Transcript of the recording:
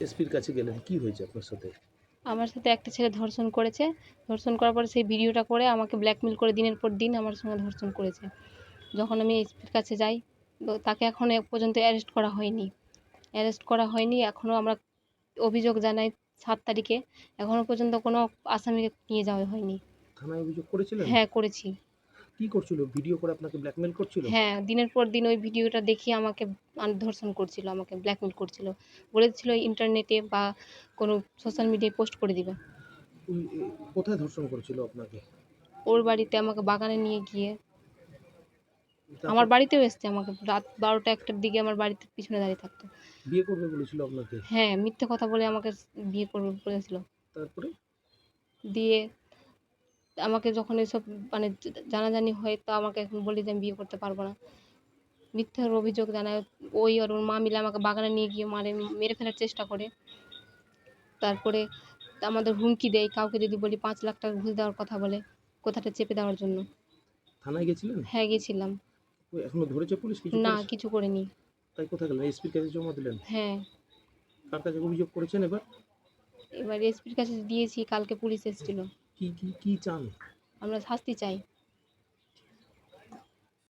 এসপির কাছে গেলেন কি হয়েছে আপনার সাথে? আমার সাথে একটা ছেলে ধর্ষণ করেছে। ধর্ষণ করার পরে সেই ভিডিওটা করে আমাকে ব্ল্যাকমেল করে দিনের পর দিন আমার সঙ্গে ধর্ষণ করেছে। যখন আমি এসপির কাছে যাই তো তাকে এখনও এ পর্যন্ত অ্যারেস্ট করা হয়নি। অ্যারেস্ট করা হয়নি এখনও আমরা অভিযোগ জানাই সাত তারিখে। এখনও পর্যন্ত কোনো আসামিকে নিয়ে যাওয়া হয়নি। থানায় অভিযোগ করেছিলেন? হ্যাঁ করেছি। কি করছিল? ভিডিও করে আপনাকে ব্ল্যাকমেল করছিল? হ্যাঁ দিনের পর দিন ওই ভিডিওটা দেখিয়ে আমাকে ধর্ষণ করছিল আমাকে ব্ল্যাকমেল করছিল। বলেছিল ইন্টারনেটে বা কোনো সোশ্যাল মিডিয়ায় পোস্ট করে দিবে। কোথায় ধর্ষণ করেছিল আপনাকে? ওর বাড়িতে আমাকে বাগানে নিয়ে গিয়ে। আমার বাড়িতেও এসছে আমাকে রাত বারোটা একটার দিকে আমার বাড়িতে পিছনে দাঁড়িয়ে থাকতো। বিয়ে করবে বলেছিল আপনাকে? হ্যাঁ মিথ্যে কথা বলে আমাকে বিয়ে করবে বলেছিল। তারপরে? দিয়ে আমাকে যখন এসব মানে জানাজানি হয় তো আমাকে এখন বলি যে আমি বিয়ে করতে পারব না। মিথ্যার অভিযোগ জানায় ওই আর ওর মা মিলে আমাকে বাগানে নিয়ে গিয়ে মারে মেরে ফেলার চেষ্টা করে। তারপরে আমাদের হুমকি দেয় কাউকে যদি বলি পাঁচ লাখ টাকা ঘুষ দেওয়ার কথা বলে কথাটা চেপে দেওয়ার জন্য। থানায় গেছিলেন? হ্যাঁ গেছিলাম। এখনও ধরেছে পুলিশ কিছু না কিছু করিনি। তাই কোথায় গেলেন? এসপির কাছে জমা দিলেন? হ্যাঁ। কার কাছে অভিযোগ করেছেন এবার? এবার এসপির কাছে দিয়েছি কালকে পুলিশ এসেছিল। কি কি কি চান? আমরা শাস্তি চাই।